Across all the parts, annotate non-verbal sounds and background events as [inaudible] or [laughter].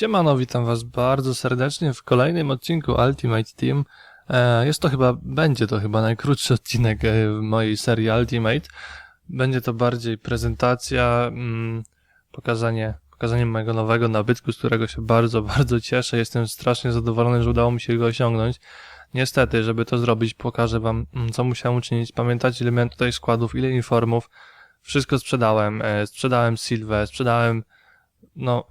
Siemano, witam was bardzo serdecznie w kolejnym odcinku Ultimate Team. E, Jest to chyba, będzie to chyba najkrótszy odcinek e, w mojej serii Ultimate. Będzie to bardziej prezentacja, mm, pokazanie, pokazanie mojego nowego nabytku, z którego się bardzo, [laughs] bardzo cieszę. Jestem strasznie zadowolony, że udało mi się go osiągnąć. Niestety, żeby to zrobić, pokażę wam, mm, co musiałem uczynić. Pamiętacie, ile miałem tutaj składów, ile informów. Wszystko sprzedałem. E, Sprzedałem Silwę, sprzedałem no,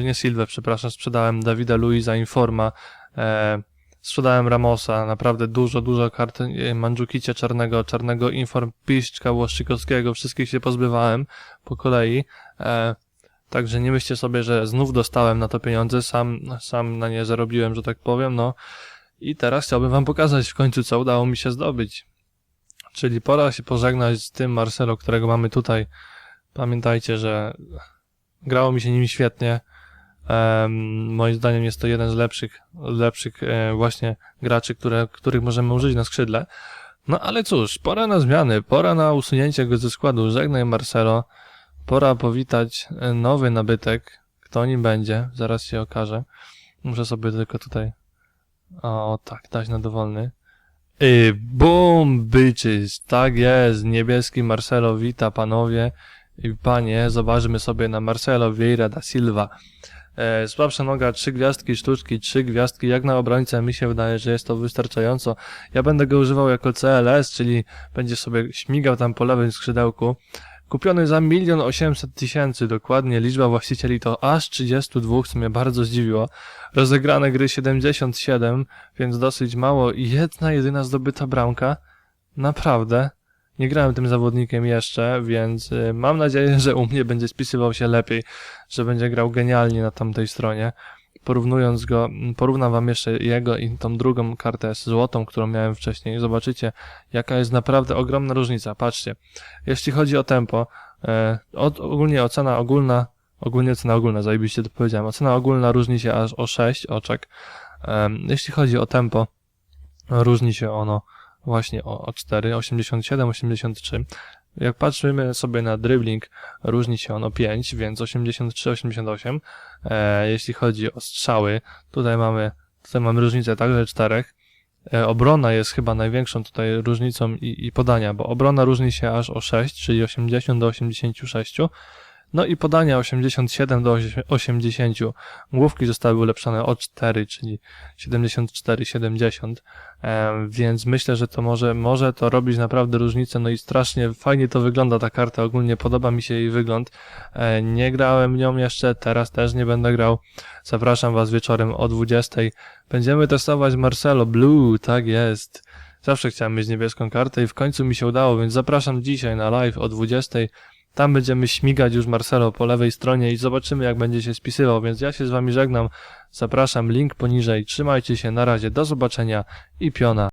y, nie Silwę, przepraszam, sprzedałem Dawida Luiza Informa, e, sprzedałem Ramosa, naprawdę dużo, dużo kart e, Mandzukicia Czarnego, Czarnego Inform, Piszczka Łoszczykowskiego, wszystkich się pozbywałem po kolei, e, także nie myślcie sobie, że znów dostałem na to pieniądze, sam, sam na nie zarobiłem, że tak powiem, no i teraz chciałbym wam pokazać w końcu, co udało mi się zdobyć. Czyli pora się pożegnać z tym Marcelo, którego mamy tutaj. Pamiętajcie, że grało mi się nim świetnie. Em, moim zdaniem jest to jeden z lepszych, lepszych e, właśnie graczy, które, których możemy użyć na skrzydle. No ale cóż, pora na zmiany, pora na usunięcie go ze składu. Żegnaj Marcelo. Pora powitać e, nowy nabytek. Kto nim będzie, zaraz się okaże. Muszę sobie tylko tutaj, o tak, dać na dowolny. I boom, bitches, tak jest, niebieski Marcelo wita panowie panie, zobaczmy sobie na Marcelo Vieira da Silva. E, słabsza noga, trzy gwiazdki sztuczki, trzy gwiazdki, jak na obrońcę mi się wydaje, że jest to wystarczająco. Ja będę go używał jako CLS, czyli będzie sobie śmigał tam po lewym skrzydełku. Kupiony za milion osiemset tysięcy, dokładnie, liczba właścicieli to aż 32, co mnie bardzo zdziwiło. Rozegrane gry 77, więc dosyć mało i jedna jedyna zdobyta bramka. Naprawdę. Nie grałem tym zawodnikiem jeszcze, więc y, mam nadzieję, [laughs] że u mnie będzie spisywał się lepiej, że będzie grał genialnie na tamtej stronie. Porównując go, m, porównam wam jeszcze jego i tą drugą kartę z złotą, którą miałem wcześniej. Zobaczycie, jaka jest naprawdę ogromna różnica. Patrzcie, jeśli chodzi o tempo, e, od, ogólnie ocena ogólna, ogólnie ocena ogólna, zajebiście to powiedziałem, ocena ogólna różni się aż o 6 oczek. Em, jeśli chodzi o tempo, różni się ono właśnie o, o 4, 87, 83. Jak patrzymy sobie na dribbling, różni się on o 5, więc 83, 88. E, jeśli chodzi o strzały, tutaj mamy, tutaj mamy różnicę także 4. E, obrona jest chyba największą tutaj różnicą i, i podania, bo obrona różni się aż o 6, czyli 80 do 86. No i podania 87 do 80. Główki zostały ulepszone o 4, czyli 74, 70. E, więc myślę, że to może, może to robić naprawdę różnicę. No i strasznie fajnie to wygląda ta karta. Ogólnie podoba mi się jej wygląd. E, nie grałem nią jeszcze, teraz też nie będę grał. Zapraszam Was wieczorem o 20. Będziemy testować Marcelo Blue, tak jest. Zawsze chciałem mieć niebieską kartę i w końcu mi się udało, więc zapraszam dzisiaj na live o 20. Tam będziemy śmigać już Marcelo po lewej stronie i zobaczymy jak będzie się spisywał, więc ja się z wami żegnam. Zapraszam, link poniżej. Trzymajcie się, na razie, do zobaczenia i piona.